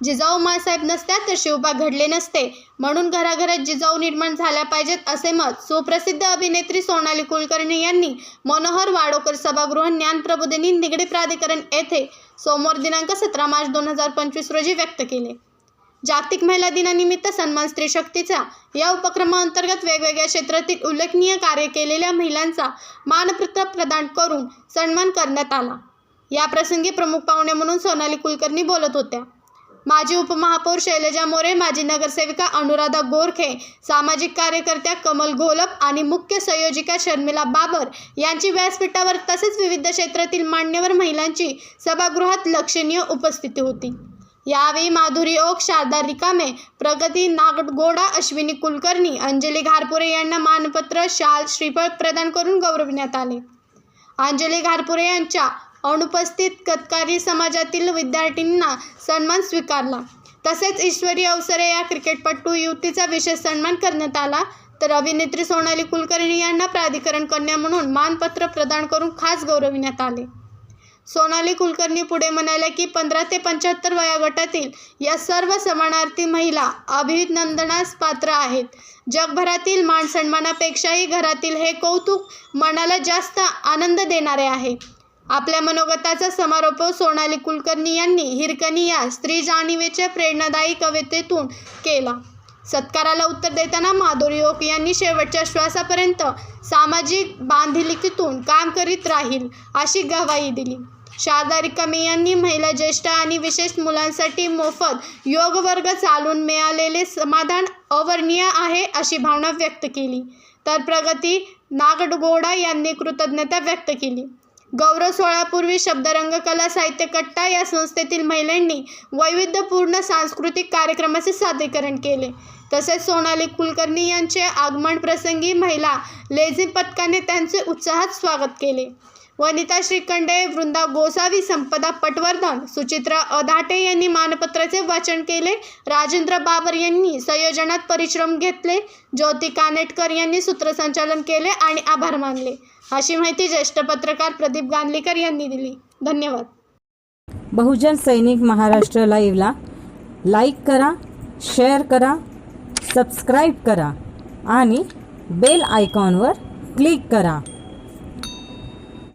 जिजाऊ माँसाहेब नसत्या तर शिवबा घडले नसते. म्हणून घराघरात जिजाऊ निर्माण झाल्या पाहिजेत असे मत सुप्रसिद्ध अभिनेत्री सोनाली कुलकर्णी यांनी मनोहर वाडोकर सभागृह ज्ञानप्रबोधिनी निगडी प्राधिकरण येथे सोमवार दिनांक सतरा मार्च दोन हजार पंचवीस रोजी व्यक्त केले. जागतिक महिला दिनानिमित्त सन्मान स्त्री शक्तीचा या उपक्रमाअंतर्गत वेगवेगळ्या क्षेत्रातील उल्लेखनीय कार्य केलेल्या महिलांचा मानपत्र प्रदान करून सन्मान करण्यात आला. या प्रसंगी प्रमुख पाहुणे म्हणून सोनाली कुलकर्णी बोलत होत्या. माजी उपमहापौर शैलजा मोरे माजी नगरसेविका अनुराधा गोरखे सामाजिक कार्यकर्त्या कमल घोलप आणि मुख्य संयोजिका शर्मिला बाबर यांची व्यासपीठावर तसेच विविध क्षेत्रातील मान्यवर महिलांची सभागृहात लक्षणीय उपस्थिती होती. यावेळी माधुरी ओक शारदा रिकामे प्रगती नागडगोडा अश्विनी कुलकर्णी अंजली घारपुरे यांना मानपत्र शाल श्रीफळ प्रदान करून गौरविण्यात आले. अंजली घारपुरे यांच्या अनुपस्थित कतकारी समाजातील विद्यार्थ्यांना सन्मान स्वीकारला. तसेच ईश्वरी अवसरे या क्रिकेटपटू युवतीचा विशेष सन्मान करण्यात आला. तर अभिनेत्री सोनाली कुलकर्णी यांना प्राधिकरण कन्या म्हणून मानपत्र प्रदान करून खास गौरविण्यात आले. सोनाली कुलकर्णी पुढे म्हणाल्या की पंधरा ते पंच्याहत्तर वयोगटातील या सर्व समानार्थी महिला अभिनंदनास पात्र आहेत. जगभरातील मान सन्मानापेक्षाही घरातील हे कौतुक मनाला जास्त आनंद देणारे आहे. आपल्या मनोगताचा समारोप सोनाली कुलकर्णी यांनी हिरकणी या स्त्री जाणीवेच्या प्रेरणादायी कवितेतून केला. सत्काराला उत्तर देताना माधुरी ओक यांनी शेवटच्या श्वासापर्यंत सामाजिक बांधिलिकीतून काम करीत राहील अशी गवाही दिली. शारदा रिकामे यांनी महिला ज्येष्ठ आणि विशेष मुलांसाठी मोफत योग वर्ग चालून मिळालेले समाधान अवर्णीय आहे अशी भावना व्यक्त केली. तर प्रगती नागडगोडा यांनी कृतज्ञता व्यक्त केली. गौरव सोहळ्यापूर्वी शब्दरंग कला साहित्य कट्टा या संस्थेतील महिलांनी वैविध्यपूर्ण सांस्कृतिक कार्यक्रमाचे सादरीकरण केले. तसेच सोनाली कुलकर्णी यांचे आगमन प्रसंगी महिला लेझिम पथकाने त्यांचे उत्साहात स्वागत केले. वनिता श्रीखंडे वृंदा गोसावी संपदा पटवर्धन सुचित्रा अधाटे यांनी मानपत्राचे वाचन केले. राजेंद्र बाबर यांनी संयोजनात परिश्रम घेतले. ज्योती कानेटकर यांनी सूत्रसंचालन केले आणि आभार मानले. अशी माहिती ज्येष्ठ पत्रकार प्रदीप गांधलीकर यांनी दिली. धन्यवाद. बहुजन सैनिक महाराष्ट्र लाईव्हला लाईक करा शेअर करा सबस्क्राईब करा आणि बेल आयकॉनवर क्लिक करा.